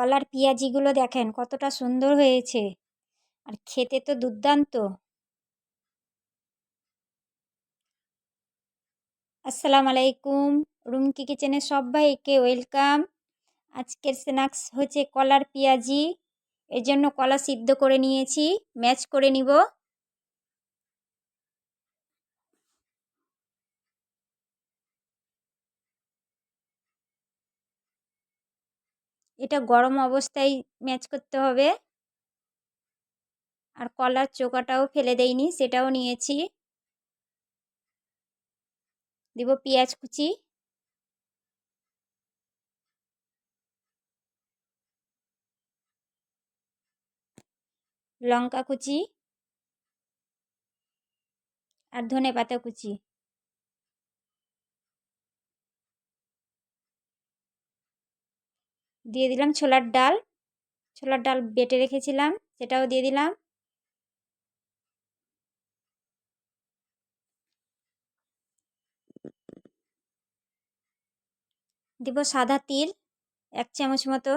কলার পেঁয়াজিগুলো দেখেন কতটা সুন্দর হয়েছে। আর খেতে তো দুর্দান্ত। আসসালামু আলাইকুম। রুমকি কিচেনে সবাইকে ওয়েলকাম। আজকের স্ন্যাক্স হচ্ছে কলার পেঁয়াজি। এর জন্য কলা সিদ্ধ করে নিয়েছি ম্যাচ করে নিব। এটা গরম অবস্থায় ম্যাচ করতে হবে। আর কলার চোকাটাও ফেলে দেইনি, সেটাও নিয়েছি। দিব পেঁয়াজ কুচি। লঙ্কা কুচি। আর ধনে পাতা কুচি। দিয়ে দিলাম ছোলার ডাল। ছোলার ডাল বেটে রেখেছিলাম, সেটাও দিয়ে দিলাম। দিব সাদা তিল, এক চামচ মতো।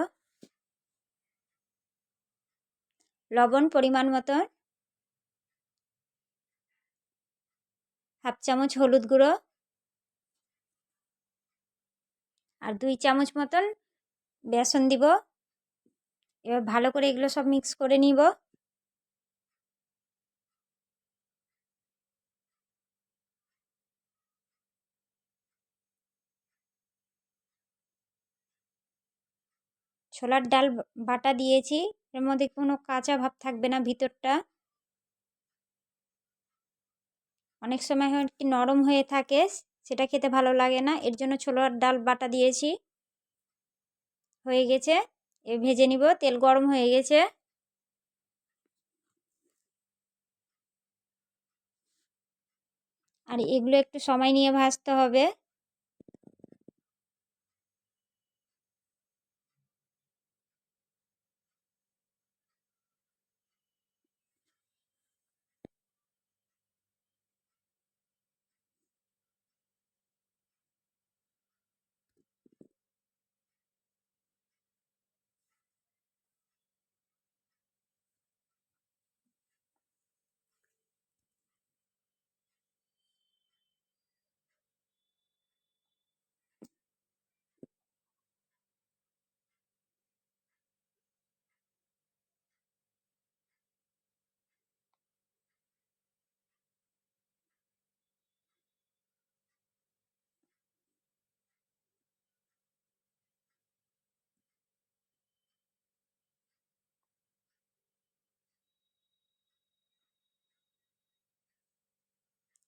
লবণ পরিমাণ মতন। হাফ চামচ হলুদ গুঁড়ো। আর দুই চামচ মতন বেসন দিব। এবার ভালো করে এগুলো সব মিক্স করে নিব। ছোলার ডাল বাটা দিয়েছি। এর মধ্যে কোনো কাঁচা ভাব থাকবে না ভিতরটা। অনেক সময় নরম হয়ে থাকে, সেটা খেতে ভালো লাগে না। এর জন্য ছোলার ডাল বাটা দিয়েছি। হয়ে গেছে। এ ভেজে নিব, তেল গরম হয়ে গেছে। আর এগুলো একটু সময় নিয়ে ভাজতে হবে।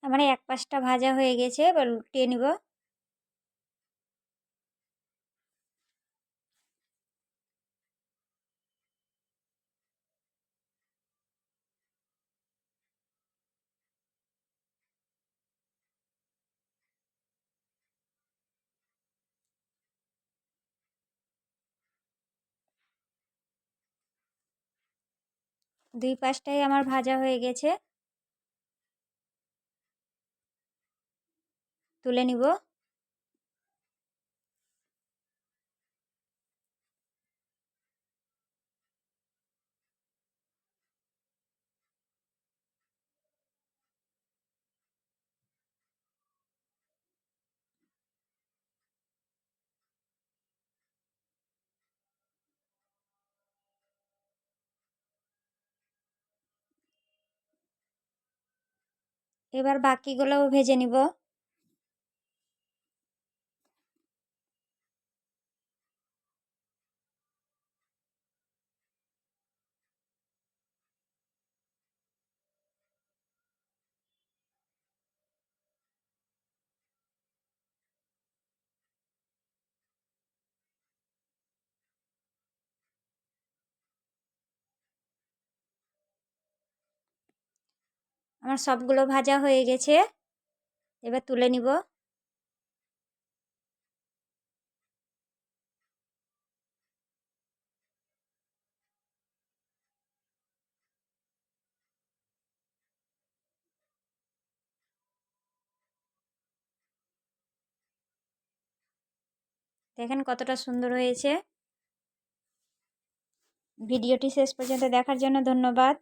আমার এক পাশটা ভাজা হয়ে গেছে, এবার উল্টিয়ে নিব। দুই পাশটাই আমার ভাজা হয়ে গেছে। তুলে নিব। এবার বাকিগুলোও ভেজে নিব। আমার সবগুলো ভাজা হয়ে গেছে। এবার তুলে নিব। দেখেন কতটা সুন্দর হয়েছে। ভিডিওটি শেষ পর্যন্ত দেখার জন্য ধন্যবাদ।